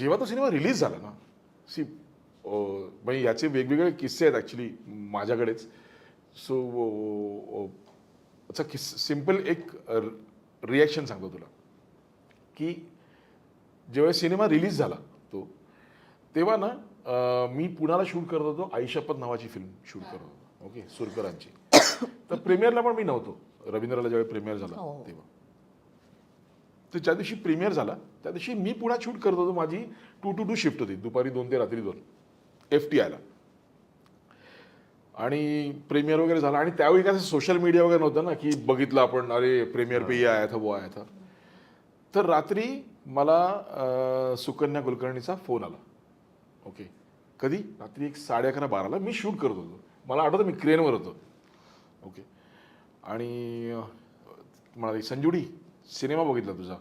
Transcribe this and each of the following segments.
जेव्हा तो cinema release झाला ना सी म्हणजे याचे वेगवेगळे किस्से आहेत ॲक्च्युली माझ्याकडेच. सो अच्छा किस सिंपल एक रिॲक्शन सांगतो तुला. की जेव्हा सिनेमा रिलीज झाला तो तेव्हा ना मी पुण्याला शूट करत होतो आईशपथ नावाची फिल्म शूट करत होतो. ओके सुरकरांची. तर प्रीमियरला पण मी नव्हतो. रवींद्रला ज्यावेळी प्रीमियर झाला हो. तेव्हा. तर ज्या दिवशी प्रीमियर झाला त्या दिवशी मी पुण्यात शूट करत होतो माझी टू टू टू शिफ्ट होती दुपारी दोन ते रात्री दोन एफ टी आयला आणि प्रीमियर वगैरे झाला. आणि त्यावेळी काय सोशल मीडिया वगैरे नव्हतं ना की बघितलं आपण अरे प्रीमियर पे ये आया था वो आया था. तर रात्री मला सुकन्या कुलकर्णीचा फोन आला. ओके कधी? रात्री एक साडे अकरा बाराला मी शूट करत होतो. मला आठवतं मी क्रेनवर होतो. ओके आणि म्हणाली संजुडी सिनेमा बघितला तुझा?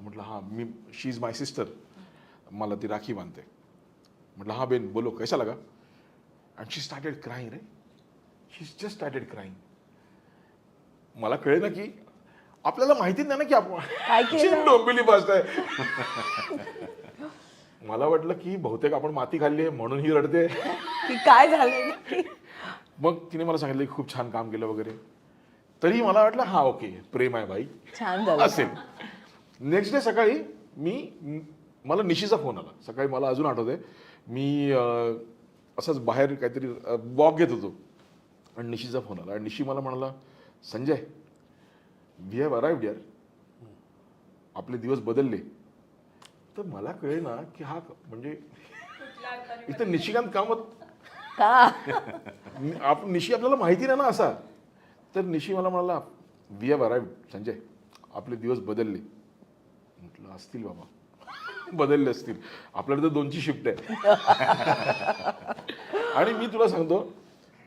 म्हटलं हां me she is my sister मला ती राखी बांधते. म्हटलं हां बेन बोलो कैसा लगा अँड शी स्टार्टेड क्राईंग रे. शी जस्ट स्टार्टेड क्राईंग मला कळेल ना की आपल्याला माहितीच नाही ना की? आपण बसत आहे मला वाटलं की बहुतेक आपण माती खाल्ली आहे म्हणून ही रडते. की काय झालं? मग तिने मला सांगितलं की खूप छान काम केलं वगैरे. तरी मला वाटलं हा ओके प्रेम आहे बाई छान झालं. असेल. नेक्स्ट डे सकाळी मी मला निशीचा फोन आला. सकाळी मला अजून आठवतंय. मी असंच बाहेर काहीतरी वॉक घेत होतो. आणि निशीचा फोन आला. आणि निशी मला म्हणाला संजय वी हॅव अराइव्ड यार आपले दिवस बदलले. तर मला कळे ना की हा म्हणजे इथं निशिकांत कामत आप निशी आपल्याला माहिती नाही ना असा. तर निशी मला म्हणाला वी हॅव अराइव्ड संजय. आपले दिवस बदलले. म्हटलं असतील बाबा. बदलले असतील. आपल्याकडे तर दोनची शिफ्ट आहे. आणि मी तुला सांगतो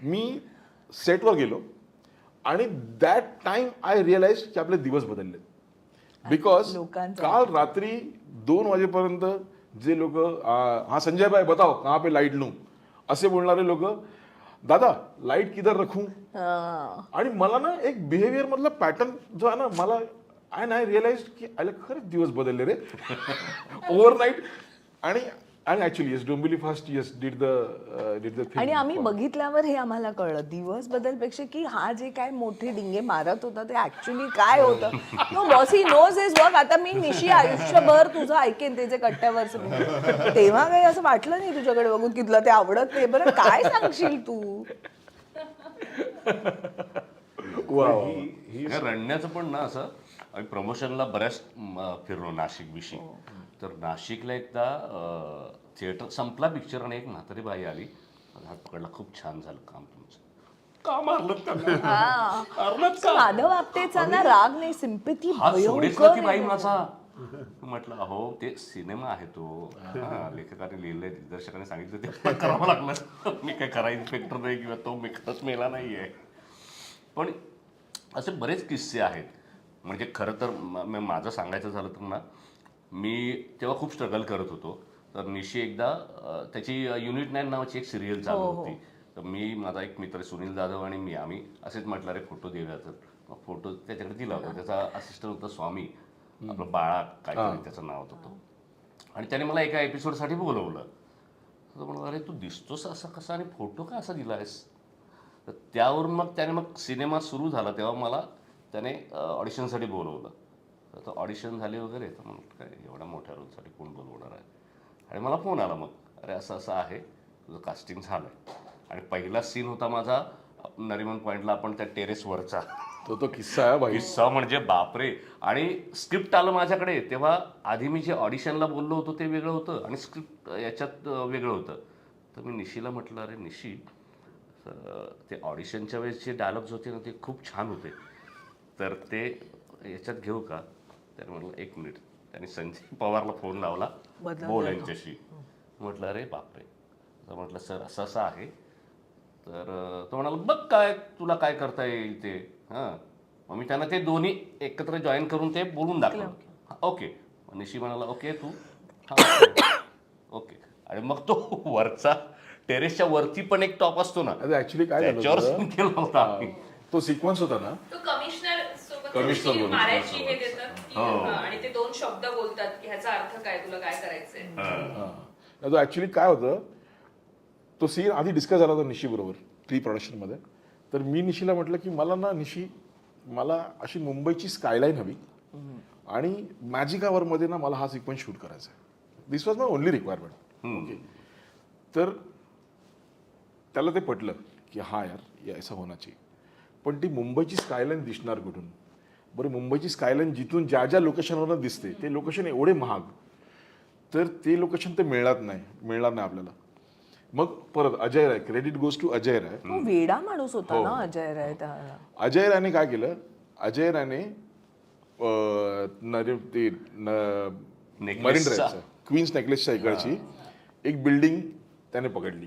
मी सेटवर गेलो आणि दॅट टाइम आय रिअलाइज की आपले दिवस बदलले. बिकॉज काल रात्री दोन वाजेपर्यंत जे लोक हा संजय भाई बताओ कहाँ पे लाइट लू? असे बोलणारे लोक दादा लाइट किधर रखू. आणि मला ना एक बिहेवियर मधला पॅटर्न जो आहे ना मला आय नाय रिअलाइज की आयला खरंच दिवस बदलले रे. ओव्हरनाईट आणि आणि actually yes Dombivli fast yes did the did the आणि आम्ही बघितल्यावर हे आम्हाला कळलं दिवस बदलपेक्षा की हा जे काय मोठे डिंगे मारत होता ते ऍक्च्युली काय होतं? No boss he knows is work आता मी निशी आयुष्यभर तुझं ऐकेन ते जे कट्ट्यावर तेव्हा काही असं वाटलं नाही तुझ्याकडे बघून की तुला ते आवडत नाही. बरं काय सांगशील तू? हे रडण्याचं पण ना असं आम्ही प्रमोशनला बऱ्याच फिरलो नाशिक विषयी. तर नाशिकला एकदा थिएटर संपला पिक्चर आणि एक म्हातारी बाई आली हात पकडला खूप छान झालं काम तुमचं. का? मारलंत का? ना राग नाही की बाई माझा? म्हटलं अहो ते सिनेमा आहे तो. हा, लेखकाने लिहिलंय दिग्दर्शकाने सांगितलं ते करावं लागलं मी काय करा इन्स्पेक्टर नाही किंवा तो मी खरंच मेला नाहीये. पण असे बरेच किस्से आहेत. म्हणजे खरं तर म- माझं सांगायचं झालं तर ना मी तेव्हा खूप स्ट्रगल करत होतो. तर निशी एकदा त्याची युनिट नाईन नावाची एक सिरियल चालू हो, हो. होती. तर मी माझा एक मित्र सुनील जाधव आणि मी आम्ही असेच म्हटलं रे फोटो देऊया तर. मग फोटो त्याच्याकडे दिला होता. त्याचा असिस्टंट होता स्वामी. आपलं बाळा काहीतरी त्याचं नाव होतं तो. आणि त्याने मला एका एपिसोडसाठी बोलवलं. तर म्हणलं अरे तू दिसतोस असा कसा आणि फोटो का असा दिलायस? तर त्यावरून मग त्याने मग सिनेमा सुरू झाला. तेव्हा मला त्याने ऑडिशनसाठी बोलवलं. तर तो ऑडिशन झाले वगैरे तर म्हणलं काय एवढ्या मोठ्या रोलसाठी कोण बोलवणार आहे? आणि मला फोन आला मग अरे असं असं आहे तुझं कास्टिंग झालं आहे आणि पहिला सीन होता माझा नरिमन पॉईंटला आपण त्या टेरेसवरचा तो तो किस्सा आहे भाई. किस्सा म्हणजे बापरे. आणि स्क्रिप्ट आलं माझ्याकडे तेव्हा आधी मी जे ऑडिशनला बोललो होतो ते वेगळं होतं आणि स्क्रिप्ट याच्यात वेगळं होतं. तर मी निशीला म्हटलं अरे निशी ते ऑडिशनच्या वेळेस जे डायलॉग्स होते ना ते खूप छान होते. तर ते याच्यात घेऊ का? त्याने म्हटलं एक मिनिट. त्याने संजय पवारला फोन लावला बोल यांच्याशी. म्हटलं अरे बापरे. तर म्हटलं सर असं असं आहे. तर तो म्हणाला बघ काय तुला काय करता येईल ते. हां. मग मी त्यांना ते दोन्ही एकत्र जॉईन करून ते बोलून दाखवलं. ओके. निशी म्हणाला ओके तू. ओके. आणि मग तो वरचा टेरेसच्या वरती पण एक टॉप असतो ना अरे ऍक्च्युली काय झालं त्याच्यावर होतं? तो सिक्वन्स होता ना? तो कमिशनर सोबत कमिशनर कशी बोलतो. मारायची हे देतात की हा, आणि ते दोन शब्द बोलतात की ह्याचा अर्थ काय तुला काय करायचंय? तो ऍक्च्युली काय होतं तो सीन आधी डिस्कस झाला होता निशी बरोबर प्री प्रोडक्शनमध्ये तर मी निशीला म्हटलं की मला ना निशी मला अशी मुंबईची स्कायलाईन हवी. आणि मॅजिकमध्ये ना मला हा सिक्वेन्स शूट करायचा आहे. This was my only requirement okay तर त्याला ते पटलं की हा यार ये ऐसा होना चाहिए. पण ती मुंबईची स्कायलाईन दिसणार कुठून? बरं मुंबईची स्कायलाईन जिथून ज्या ज्या लोकेशनवरून दिसते ते लोकेशन एवढे महाग. तर ते लोकेशन ते मिळणार नाही मिळणार नाही आपल्याला. मग परत Ajay Rai credit goes to Ajay Rai. तो वेडा माणूस होता हो. ना अजय राय अजय रायने काय केलं? अजय रायने अं, नरे- ते न- Necklace मरीन. ड्राईव्हचं क्वीन्स नेकलेसच्या इकडची एक बिल्डिंग त्याने पकडली.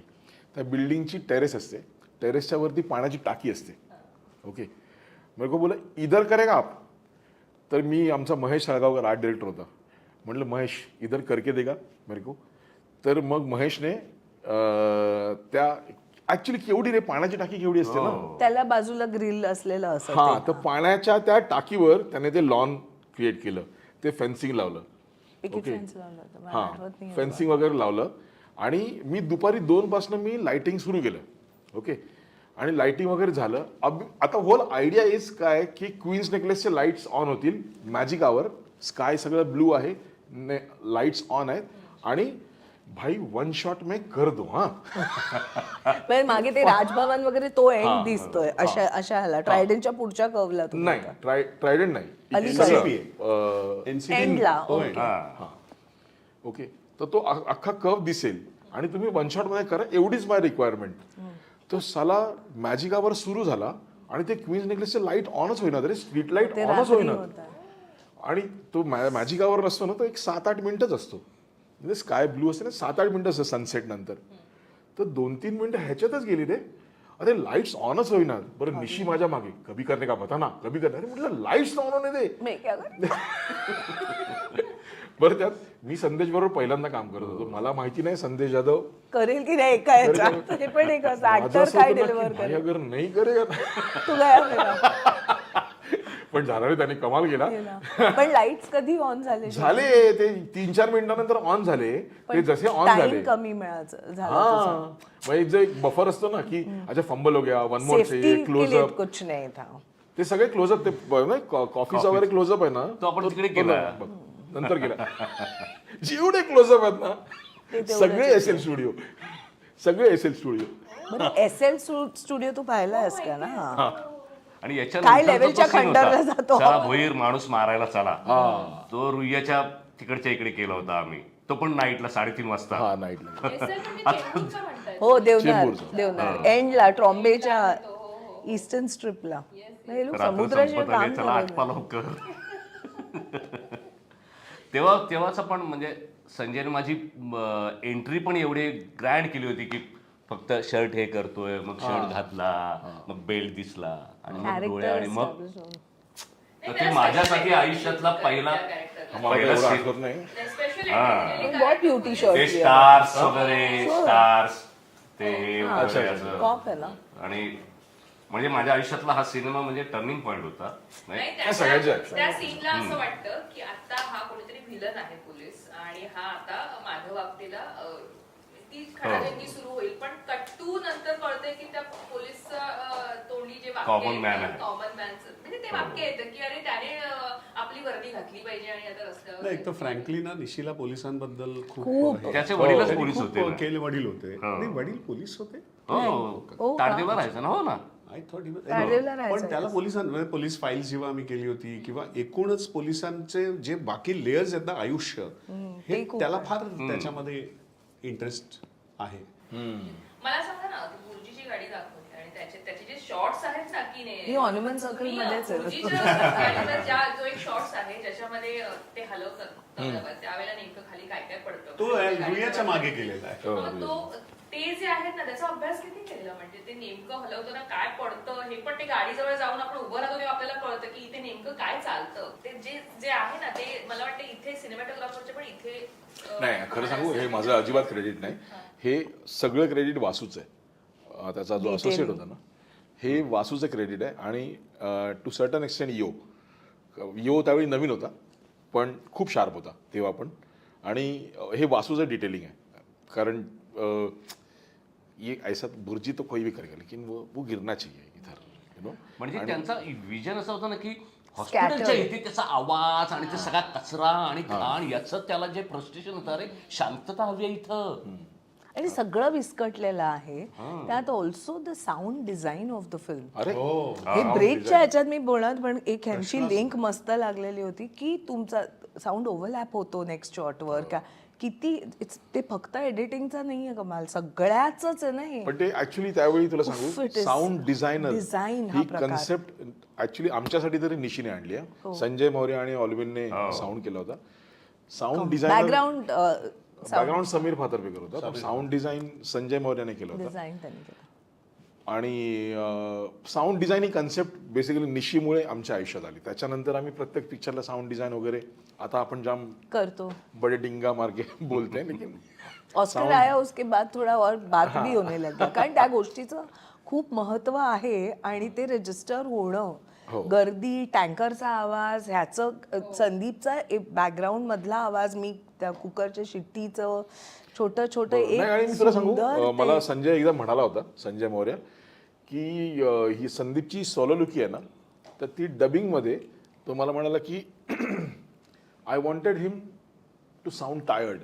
त्या बिल्डिंगची टेरेस असते. टेरेसच्या वरती पाण्याची टाकी असते. ओके मेरे को बोला इधर करेगा आप? तर मी आमचा महेश साळगावकर आर्ट डिरेक्टर होता. म्हटलं महेश इधर करके देगा मेरे को. तर मग महेशने त्या ऍक्च्युली केवढी रे पाण्याची टाकी केवढी असते ना? त्याला बाजूला ग्रिल असलेलं असं हा तर पाण्याच्या त्या टाकीवर त्याने ते लॉन क्रिएट केलं. ते फेन्सिंग लावलं. ओके. हा फेन्सिंग वगैरे लावलं. आणि मी दुपारी दोन पासून मी लाइटिंग सुरू केलं. ओके आणि लाइटिंग वगैरे झालं. अब आता होल आयडिया इज काय? की क्वीन्स नेकलेसचे लाईट्स ऑन होतील. मॅजिक आवर स्काय सगळं ब्लू आहे. लाईट्स ऑन आहेत. आणि भाई वन शॉट में कर दो हा. पण मागे ते राजभवन वगैरे तो एंड दिसतोय. अशा अशा ह्याला. ट्रायडनच्या पुढच्या कवला तो नाही. ट्राय ट्रायडंट नाही. अलीकडे. सगळं, अं, एंडला ओके हा. ओके तर तो अ- अख्खा कप दिसेल. आणि तुम्ही वन शॉटमध्ये करा. एवढीच माय रिक्वायरमेंट तो साला मॅजिकावर सुरू झाला आणि ते क्वीन्स नेकलेसचे लाइट ऑनच होईना तरी स्ट्रीट लाइट ते ऑनच होईना. आणि तो मॅजिकावर नसतो ना तो एक सात आठ मिनिटच असतो. म्हणजे स्काय ब्लू असते ना सात आठ मिनिटं असतं सनसेट नंतर. तर दोन तीन मिनिटं ह्याच्यातच गेली रे. अरे लाईट्स ऑनच होईना. बरं निशी माझ्या मागे. कभी करणे का बता ना. कभी करणे अरे म्हटलं लाईट्स ऑन होणे दे? बरं त्यात मी संदेश बरोबर पहिल्यांदा काम करत होतो. मला माहिती नाही संदेश जाधव. करेल की नाही एका याच्यात ते पण एक असं माझं ऍक्टर असं काय होतं ना डिलिव्हर की भाई करेल. अगर नाही करेगा तू काय केलं? पण झाला रे त्याने कमाल केला. पण लाईट्स कधी ऑन झाले? झाले ते तीन चार मिनिटानंतर ऑन झाले. ते जसे ऑन टाइम झाले. कमी मिळायचं झालं हा. एक जो एक बफर असतो ना की अच्छा फंबल हो गया वन मोर सेफ्टी चाहिए के लिए क्लोजअप कुछ नाही था. ते सगळे क्लोजअप ते कॉफीचा वगैरे क्लोजअप आहे ना. तो आपण तिकडे केला. बघ, नंतर केला. जेवढे क्लोजअप आहेत ना सगळे एस एल स्टुडिओ सगळे एस एल स्टुडिओ बरं एस एल स्टुडिओ तू पाहिलायस का ना? आणि याच्या काय लेवलच्या. जातो. चला भोईर माणूस मारायला चला. तो रुईयाच्या तिकडच्या इकडे केला होता आम्ही. तो पण नाईटला साडेतीन वाजता. हा नाईटला म्हणजे हो देवनार. देवनार. एंडला ट्रॉम्बेच्या ईस्टर्न स्ट्रिपला हे तेव्हा तेव्हाच पण म्हणजे संजयने माझी एंट्री पण एवढी ग्रँड केली होती की फक्त शर्ट हे करतोय मग शर्ट घातला मग बेल्ट दिसला आणि मग डोळे आणि मग तर ते माझ्यासाठी आयुष्यातला पहिला ते स्टार्स वगैरे स्टार्स ते आणि म्हणजे माझ्या आयुष्यातला हा सिनेमा म्हणजे टर्निंग पॉइंट होता नाही? नाही, त्या सगळ्यांचे त्या action. त्या सीनला असं वाटतं की आता हा कोणीतरी व्हिलन आहे पोलीस आणि हा आता माधव आपटेला अं, ती खडाजंगी सुरू होईल. पण कट्टू नंतर कळतंय की त्या पोलीस तोंडी जे Common man आहे. कॉमन मॅनचं म्हणजे ते वाक्य येतं की अरे त्याने अं, आपली वर्दी घातली पाहिजे आणि आता रस्त्यावर नाही एक तर फ्रँकली ना निशिला पोलिसांबद्दल खूप खूप. हे- त्याचे वडीलच त्यांनी पोलीस खूप होते ना. केले वडील होते. नाही वडील पोलीस होते? हो. हो का? ताडदेवा राहायचं ना हो ना. आय थॉट राहायचं पण त्याला पोलिसां म्हणजे पोलीस फाईल्स जेव्हा आम्ही केली होती किंवा एकूणच पोलिसांचे जे बाकी लेयर्स आहेत ना आयुष्य हे त्याला फार त्याच्यामध्ये इंटरेस्ट आहे. मला सांगा ना ती बुर्जीची गाडी दाखवली आणि त्याचे त्याचे जे शॉर्ट्स ही ऑर्नामेंट सर्कल मध्येच जो एक शॉर्ट्स आहे ज्याच्यामध्ये ते हलवतात त्यावेळेला नेमकं खाली काय काय पडतं. तो रुयाच्या मागे केलेला आहे. मग तो ते जे आहेत ना त्याचा अभ्यास किती केलेला? म्हणजे ते नेमकं हलवताना काय पडतं? हे पण ते गाडीजवळ जाऊन आपण उभं राहतो तेव्हा आपल्याला कळतं की इथे नेमकं काय चालतं. ते जे जे आहे ना ते मला वाटतं इथे सिनेमॅटोग्राफरचे पण इथे नाही खरं सांगू हे माझं अजिबात क्रेडिट नाही. हे. सगळं क्रेडिट वासूच आहे. त्याचा जो असोसिएट होता ना हे वासूचं क्रेडिट आहे आणि टू सर्टन एक्सटेंड यो. यो त्यावेळी नवीन होता पण खूप शार्प होता तेव्हा पण. आणि हे वासूचं डिटेलिंग आहे. कारण ये ऐसा बुर्जी तो कोई भी करेगा लेकिन वो वो गिरना चाहिए इधर यू नो म्हणजे त्यांचा विजन असा होता ना की हॉस्पिटलच्या इथे त्याचा आवाज आणि ते सगळा कचरा आणि घाण याचं त्याला जे फ्रस्ट्रेशन होतं अरे शांतता हवी आहे इथं. आणि सगळं विस्कटलेलं आहे. त्यात also the sound design of the film अरे. हे. ब्रेकच्या ह्याच्यात मी बोलत पण एक ह्यांची लिंक मस्त लागलेली होती की तुमचा साऊंड ओव्हरलॅप होतो नेक्स्ट शॉटवर का किती ते फक्त एडिटिंगचा नाहीये कमाल. सगळ्याच आहे ना हे. पण ते ऍक्च्युली त्यावेळी तुला सांगू साऊंड डिझायनर design हा ही. कन्सेप्ट ऍक्च्युली आमच्यासाठी तरी निशीने आणली आहे संजय मौर्य आणि ऑलविनने साऊंड केला होता. Sound designer background background Sameer Phatarpekar होता साऊंड डिझाईन संजय मौर्याने केलं होतं डिझाईन त्यांनी केलं आणि साऊंड डिझाईन ही कन्सेप्ट बेसिकली निशीमुळे आमच्या आयुष्यात आली त्याच्यानंतर आम्ही प्रत्येक पिक्चरला साऊंड डिझाईन वगैरे आता आपण जाम करतो बडे डिंगा मार्गे बोलते हैं, लेकिन ऑस्कर आया उसके बाद थोडा और बात भी होने लगा कारण त्या गोष्टीचं खूप महत्त्व आहे आणि ते रजिस्टर होणं गर्दी टँकरचा आवाज ह्याचं संदीपचा बॅकग्राऊंड मधला आवाज मी त्या कुकरच्या शिट्टीचं छोटं छोटं नाही आणि एक मी तुला सांगू सुंदर मला संजय एकदा म्हणाला होता संजय मौर्य की अं, ही संदीपची सोलोलुकी आहे ना तर ती डबिंगमध्ये तो मला म्हणाला की I wanted him to sound tired